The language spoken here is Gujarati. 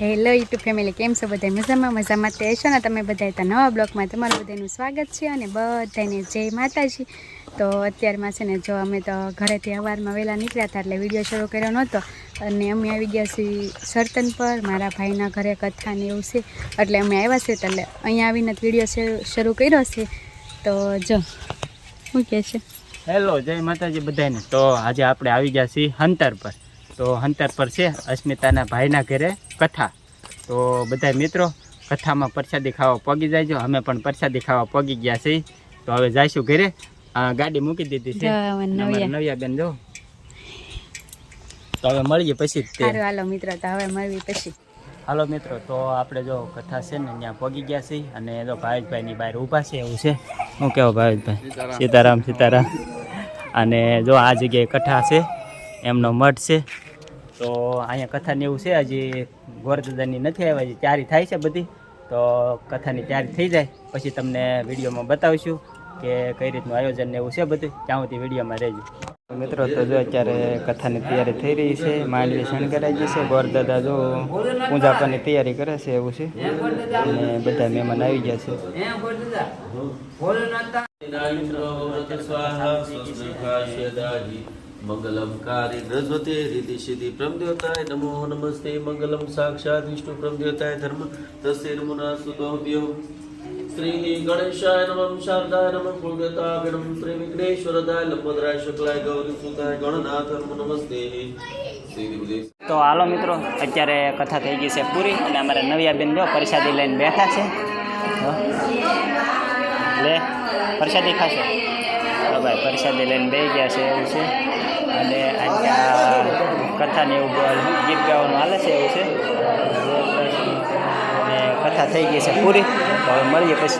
હેલો યુટ્યુબ ફેમિલી કેમ છો બધા મજામાં મજામાં. તે છો ને તમે બધા તો નવા બ્લોગમાં તમારું બધાનું સ્વાગત છે અને બધાને જય માતાજી. તો અત્યારમાં છે ને જો અમે તો ઘરેથી અવારમાં વહેલા નીકળ્યા હતા એટલે વીડિયો શરૂ કર્યો નહોતો અને અમે આવી ગયા છીએ સરતન પર, મારા ભાઈના ઘરે કથા ને એવું છે. એટલે અમે આવ્યા છે એટલે અહીંયા આવીને વીડિયો શરૂ કર્યો છે. તો જો, શું કહે છે? હેલો જય માતાજી બધાને તો આજે આપણે આવી ગયા છીએ હંતર પર. તો હંતર પર છે અસ્મિતાના ભાઈના ઘરે કથા. તો બધા મિત્રો કથામાં પ્રસાદી ખાવા પગી જાયજો. અમે પણ પ્રસાદી ખાવા પગી ગયા છીએ. તો હવે જઈશું ઘરે. આ ગાડી મૂકી દીધી છે. જો હવે અને અમારા નવ્યા. નવ્યા બેન જો. તો હવે મળીએ પછી હાલો મિત્રો તો હવે મળીએ પછી. હાલો મિત્રો તો આપણે જો કથા છે ને ત્યાં પગી ગયા છીએ અને જો ભાવેશભાઈની બહાર ઊભા છે એવું છે. હું કેવો ભાવેશભાઈ? સીતારામ સીતારામ. અને જો આ જગ્યાએ કથા છે એમનો મઠ છે. તો અહીંયા કથાને એવું છે હજી ગોરદાદાની નથી આવ્યા હજી તૈયારી થાય છે બધી તો કથાની તૈયારી થઈ જાય પછી તમને વિડીયોમાં બતાવીશું કે કઈ રીતનું આયોજન ને એવું છે બધું ત્યાં સુધી વિડીયોમાં રહેજો મિત્રો તો જો અત્યારે કથાની તૈયારી થઈ રહી છે માંડવી શણગારાઈ ગઈ છે ગોરદાદા જો પૂજા પાની તૈયારી કરે છે એવું છે અને બધા મહેમાન આવી ગયા છે મંગલમ કારી નૃજવતે રીતિ સિદ્ધિ પ્રમદ્યોતાય નમો નમસ્તે મંગલમ સાક્ષાત વિષ્ણુ પ્રમદ્યોતાય ધર્મ તસ્ય નમુના સુતોભ્યો શ્રી ગણેશાય નમઃ શારદાય નમઃ કુળદેવતાભ્ય નમઃ શ્રી વિઘ્નેશ્વરદાય લંબોદરાય શુક્લાય ગૌરી સુતાય ગણનાથ નમો નમસ્તે તો હાલો મિત્રો, અત્યારે કથા થઈ ગઈ છે પૂરી અને અમારા નવિયાબેન જો પ્રસાદી લઈને બેઠા છે. લે, પ્રસાદી ખાશો. ભાઈ પ્રસાદી લઈને બે ગયા છે એવું છે. અને અહીંયા કથાને એવું ગીત ગાવાનું હાલે છે એવું છે. અને કથા થઈ ગઈ છે પૂરી. હવે મળીએ પછી.